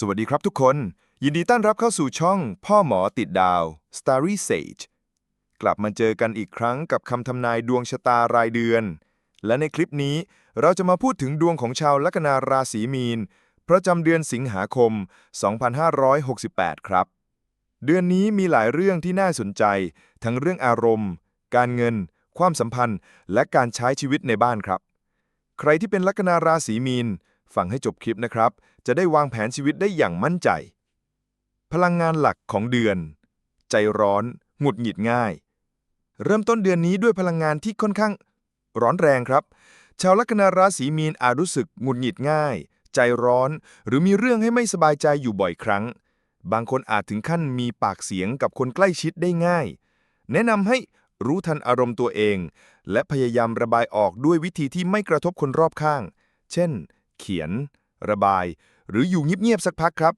สวัสดีครับทุกคน ยินดีต้อนรับเข้าสู่ช่อง พ่อหมอติดดาว Starry Sage กลับมาเจอกันอีกครั้งกับคำทำนายดวงชะตารายเดือน และในคลิปนี้เราจะมาพูดถึงดวงของชาวลัคนาราศีมีน ประจำเดือนสิงหาคม 2568 ครับ เดือนนี้มีหลายเรื่องที่น่าสนใจ ทั้งเรื่องอารมณ์ การเงิน ความสัมพันธ์ และการใช้ชีวิตในบ้านครับ ใครที่เป็นลัคนาราศีมีนฟังให้จบคลิปนะครับ จะได้วางแผนชีวิตได้อย่างมั่นใจ พลังงานหลักของเดือน ใจร้อน หงุดหงิดง่าย เริ่มต้นเดือนนี้ด้วยพลังงานที่ค่อนข้าง ร้อนแรงครับ ชาวลัคนาราศีมีนอาจรู้สึกหงุดหงิดง่าย ใจร้อน หรือมีเรื่องให้ไม่สบายใจอยู่บ่อยครั้ง บางคนอาจถึงขั้นมีปากเสียงกับคนใกล้ชิดได้ง่าย แนะนำให้รู้ทันอารมณ์ตัวเอง และพยายามระบายออกด้วยวิธีที่ไม่กระทบคนรอบข้าง เช่น เขียน ระบาย หรืออยู่เงียบๆสักพักครับ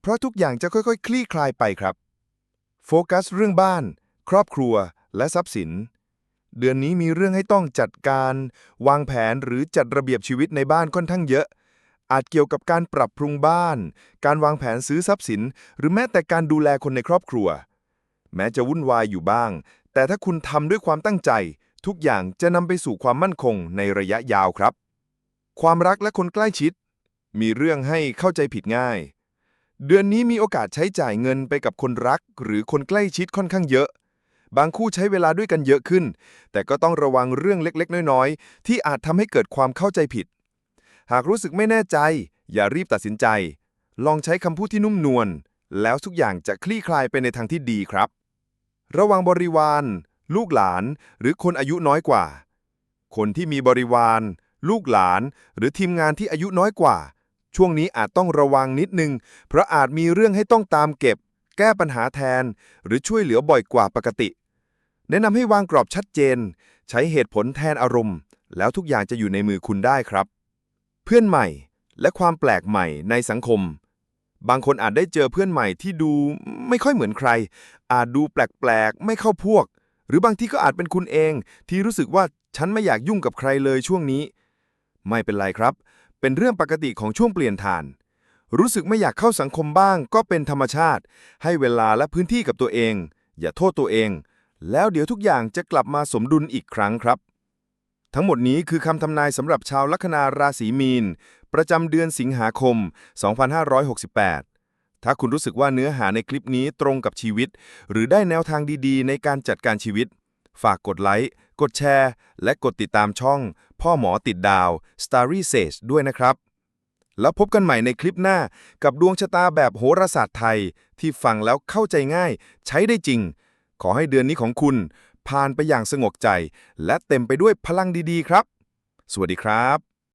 เพราะทุกอย่างจะค่อยๆ คลี่คลายไปครับ โฟกัสเรื่องบ้าน ครอบครัว และทรัพย์สิน เดือนนี้มีเรื่องให้ต้องจัดการ วางแผนหรือจัดระเบียบชีวิตในบ้านค่อนข้างเยอะ อาจเกี่ยวกับการปรับปรุงบ้าน การวางแผนซื้อทรัพย์สิน หรือแม้แต่การดูแลคนในครอบครัว แม้จะวุ่นวายอยู่บ้าง แต่ถ้าคุณทำด้วยความตั้งใจ ทุกอย่างจะนำไปสู่ความมั่นคงในระยะยาวครับความรักและคนใกล้ชิด มีเรื่องให้เข้าใจผิดง่าย เดือนนี้มีโอกาสใช้จ่ายเงินไปกับคนรัก หรือคนใกล้ชิดค่อนข้างเยอะ บางคู่ใช้เวลาด้วยกันเยอะขึ้น แต่ก็ต้องระวังเรื่องเล็กๆ น้อยๆ ที่อาจทำให้เกิดความเข้าใจผิด หากรู้สึกไม่แน่ใจ อย่ารีบตัดสินใจ ลองใช้คำพูดที่นุ่มนวลแล้วทุกอย่างจะคลี่คลายไปในทางที่ดีครับ ระวังบริวาร ลูกหลาน หรือคนอายุน้อยกว่า คนที่มีบริวาร ลูกหลาน หรือทีมงานที่อายุน้อยกว่า ช่วงนี้อาจต้องระวังนิดนึง เพราะอาจมีเรื่องให้ต้องตามเก็บ แก้ปัญหาแทน หรือช่วยเหลือบ่อยกว่าปกติ แนะนำให้วางกรอบชัดเจน ใช้เหตุผลแทนอารมณ์ แล้วทุกอย่างจะอยู่ในมือคุณได้ครับ เพื่อนใหม่และความแปลกใหม่ในสังคม บางคนอาจได้เจอเพื่อนใหม่ที่ดูไม่ค่อยเหมือนใคร อาจดูแปลกๆ ไม่เข้าพวก หรือบางทีก็อาจเป็นคุณเอง ที่รู้สึกว่าฉันไม่อยากยุ่งกับใครเลยช่วงนี้ ไม่เป็นไรครับ เป็นเรื่องปกติของช่วงเปลี่ยนผ่าน รู้สึกไม่อยากเข้าสังคมบ้าง ก็เป็นธรรมชาติ ให้เวลาและพื้นที่กับตัวเอง อย่าโทษตัวเอง แล้วเดี๋ยวทุกอย่างจะกลับมาสมดุลอีกครั้งครับ ทั้งหมดนี้คือคำทำนายสำหรับชาวลัคนาราศีมีน ประจำเดือนสิงหาคม 2568ถ้าคุณรู้สึกว่าเนื้อหาในคลิปนี้ตรงกับชีวิต หรือได้แนวทางดีๆ ในการจัดการชีวิต ฝากกดไลค์ กดแชร์ และกดติดตามช่อง พ่อหมอติดดาว Starry Sage ด้วยนะครับ แล้วพบกันใหม่ในคลิปหน้ากับดวงชะตาแบบโหราศาสตร์ไทย ที่ฟังแล้วเข้าใจง่าย ใช้ได้จริง ขอให้เดือนนี้ของคุณ ผ่านไปอย่างสงบใจ และเต็มไปด้วยพลังดีๆ ครับ สวัสดีครับ